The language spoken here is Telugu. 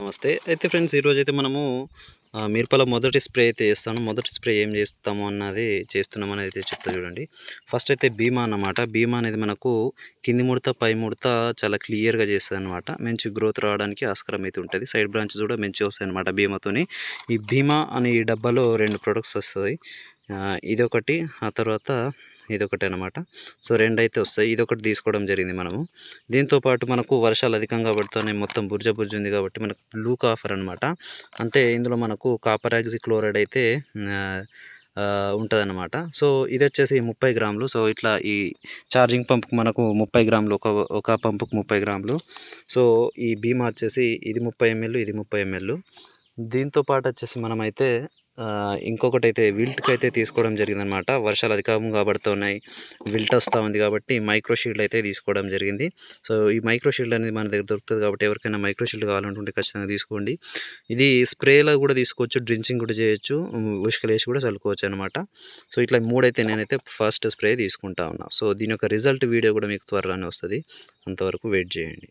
నమస్తే. అయితే ఫ్రెండ్స్ ఈరోజు అయితే మనము ఆ, మిరపల మొదటి స్ప్రే అయితే చేస్తాను. మొదటి స్ప్రే ఏం చేస్తాము అన్నది చేస్తున్నాం అనేది అయితే చెప్తా చూడండి. ఫస్ట్ అయితే బీమా అన్నమాట. బీమా అనేది మనకు కింది ముడత పై ముడత చాలా క్లియర్గా చేస్తుంది అనమాట మంచి గ్రోత్ రావడానికి ఆస్కారం అయితే ఉంటుంది. సైడ్ బ్రాంచెస్ కూడా మంచి వస్తాయి అనమాట బీమాతోని ఈ బీమా అనే ఈ డబ్బాలో రెండు ప్రొడక్ట్స్ వస్తాయి. ఇదొకటి. ఆ తర్వాత ఇదొకటి అనమాట సో రెండు అయితే వస్తాయి. ఇదొకటి తీసుకోవడం జరిగింది మనము. దీంతో పాటు మనకు వర్షాలు అధికంగా పడుతున్నాయి. మొత్తం బుర్జ బుర్జ ఉంది కాబట్టి మనకు బ్లూ కాఫర్ అనమాట అంటే ఇందులో మనకు కాపర్ ఆక్సి క్లోరైడ్ అయితే ఉంటుంది అనమాట సో ఇది వచ్చేసి ముప్పై గ్రాములు. సో ఇట్లా ఈ ఛార్జింగ్ పంప్కి మనకు ముప్పై గ్రాములు ఒక ఒక పంపుకు ముప్పై గ్రాములు. సో ఈ భీమా వచ్చేసి ఇది ముప్పై ఎంఎల్ ఇది ముప్పై ఎంఎల్ దీంతో పాటు వచ్చేసి మనమైతే ఇంకొకటి అయితే విల్ట్కి అయితే తీసుకోవడం జరిగిందనమాట వర్షాలు అధికంగా పడుతున్నాయి విల్ట్ వస్తూ ఉంది కాబట్టి మైక్రో షీల్డ్ అయితే తీసుకోవడం జరిగింది. సో ఈ మైక్రో షీల్డ్ అనేది మన దగ్గర దొరుకుతుంది కాబట్టి ఎవరికైనా మైక్రో షీల్డ్ కావాలనుకుంటే ఖచ్చితంగా తీసుకోండి. ఇది స్ప్రేలో కూడా తీసుకోవచ్చు డ్రించింగ్ కూడా చేయొచ్చు ఉష్కలు వేసి కూడా చల్లుకోవచ్చు అనమాట సో ఇట్లా మూడైతే నేనైతే ఫస్ట్ స్ప్రే తీసుకుంటా ఉన్నా. సో దీని యొక్క రిజల్ట్ వీడియో కూడా మీకు త్వరలోనే వస్తుంది. అంతవరకు వెయిట్ చేయండి.